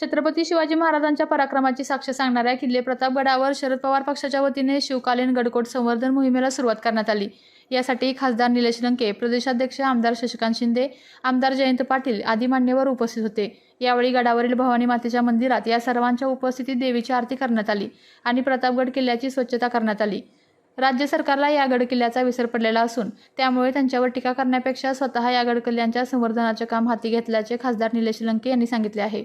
छत्रपती शिवाजी महाराजांच्या पराक्रमाची साक्ष सांगणाऱ्या किल्ले प्रतापगडावर शरद पवार पक्षाच्या वतीने शिवकालीन गडकोट संवर्धन मोहिमेला सुरुवात करण्यात आली. यासाठी खासदार निलेश लंके प्रदेशाध्यक्ष आमदार शशिकांत शिंदे आमदार जयंत पाटील आदी मान्यवर उपस्थित होते. यावेळी गडावरील भवानी मातेच्या मंदिरात या सर्वांच्या उपस्थितीत देवीची आरती करण्यात आली आणि प्रतापगड किल्ल्याची स्वच्छता करण्यात आली. राज्य सरकारला या गड किल्ल्याचा विसर पडलेला असून त्यामुळे त्यांच्यावर टीका करण्यापेक्षा स्वतः या गड किल्ल्यांच्या संवर्धनाचे काम हाती घेतल्याचे खासदार निलेश लंके यांनी सांगितले आहे.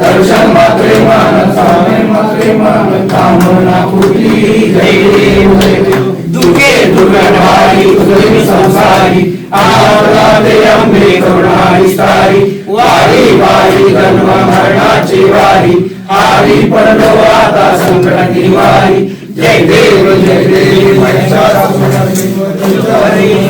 దర్శన్ మాత్రేమాన స్వామి మాత్రేమాన కామనా పూర్తి జై దేవ జై దుఃఖే దుర్గణారి దేవ జై దేవ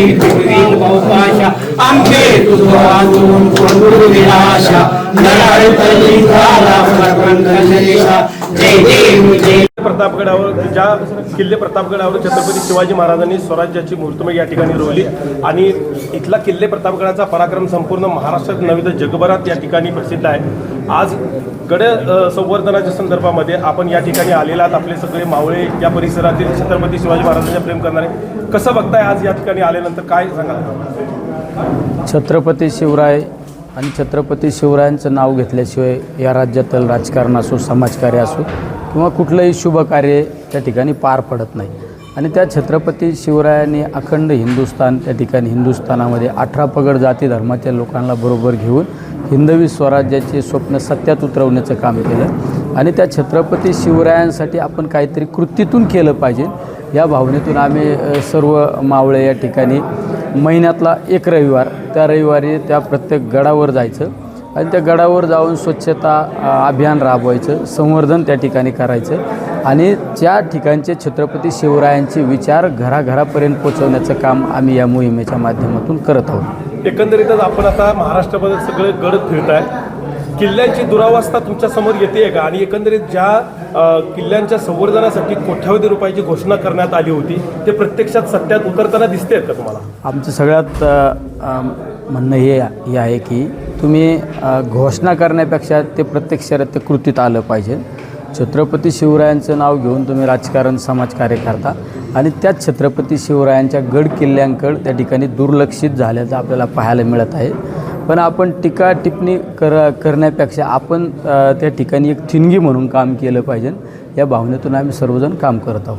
संपूर्णी पृथ्वी बहुपाशा आंबे तुझवातून कोंडूर विनाशा नराळतली झाला प्रकंठलेशा जय देव जय प्रतापगडावर ज्या किल्ले प्रतापगडावर छत्रपती शिवाजी महाराजांनी स्वराज्याची मूर्तमय या ठिकाणी रोवली. आणि इथला किल्ले प्रतापगडाचा पराक्रम संपूर्ण महाराष्ट्रात नव्हे तर जगभरात या ठिकाणी प्रसिद्ध आहे. आज गड संवर्धनाच्या संदर्भामध्ये आपण या ठिकाणी आलेला आहात. आपले सगळे मावळे या परिसरातील छत्रपती शिवाजी महाराजांच्या प्रेम करणारे. कसं बघताय आज या ठिकाणी आल्यानंतर? काय सांगाल? छत्रपती शिवराय आणि छत्रपती शिवरायांचं नाव घेतल्याशिवाय या राज्यातील राजकारण असो समाजकार्य असो किंवा कुठलंही शुभ कार्य त्या ठिकाणी पार पडत नाही. आणि त्या छत्रपती शिवरायांनी अखंड हिंदुस्थान त्या ठिकाणी हिंदुस्थानामध्ये अठरा पगड जाती धर्माच्या लोकांना बरोबर घेऊन हिंदवी स्वराज्याचे स्वप्न सत्यात उतरवण्याचं काम केलं. आणि त्या छत्रपती शिवरायांसाठी आपण काहीतरी कृतीतून केलं पाहिजे. या भावनेतून आम्ही सर्व मावळे या ठिकाणी महिन्यातला एक रविवार त्या रविवारी त्या प्रत्येक गडावर जायचं. आणि त्या गडावर जाऊन स्वच्छता अभियान राबवायचं संवर्धन त्या ठिकाणी करायचं. आणि त्या ठिकाणचे छत्रपती शिवरायांचे विचार घराघरापर्यंत पोचवण्याचं काम आम्ही या मोहिमेच्या माध्यमातून करत आहोत. एकंदरीतच आपण आता महाराष्ट्रामध्ये सगळे गड फिरताय. किल्ल्यांची दुरावस्था तुमच्यासमोर येते का? आणि एकंदरीत ज्या किल्ल्यांच्या संवर्धनासाठी कोट्यावधी रुपयाची घोषणा करण्यात आली होती ते प्रत्यक्षात सत्यात उतरताना दिसते आहेत का तुम्हाला? आमचं सगळ्यात म्हणणं हे हे आहे की तुम्ही घोषणा करण्यापेक्षा ते प्रत्यक्षात ते कृतीत आलं पाहिजे. छत्रपती शिवरायांचं नाव घेऊन तुम्ही राजकारण समाजकार्य करता आणि त्याच छत्रपती शिवरायांच्या गड किल्ल्यांकडं त्या ठिकाणी दुर्लक्षित झाल्याचं आपल्याला पाहायला मिळत आहे. पण आपण टीका टिप्पणी कर करण्यापेक्षा आपण त्या ठिकाणी एक ठिणगी म्हणून काम केलं पाहिजे. या भावनेतून आम्ही सर्वजण काम करत आहोत.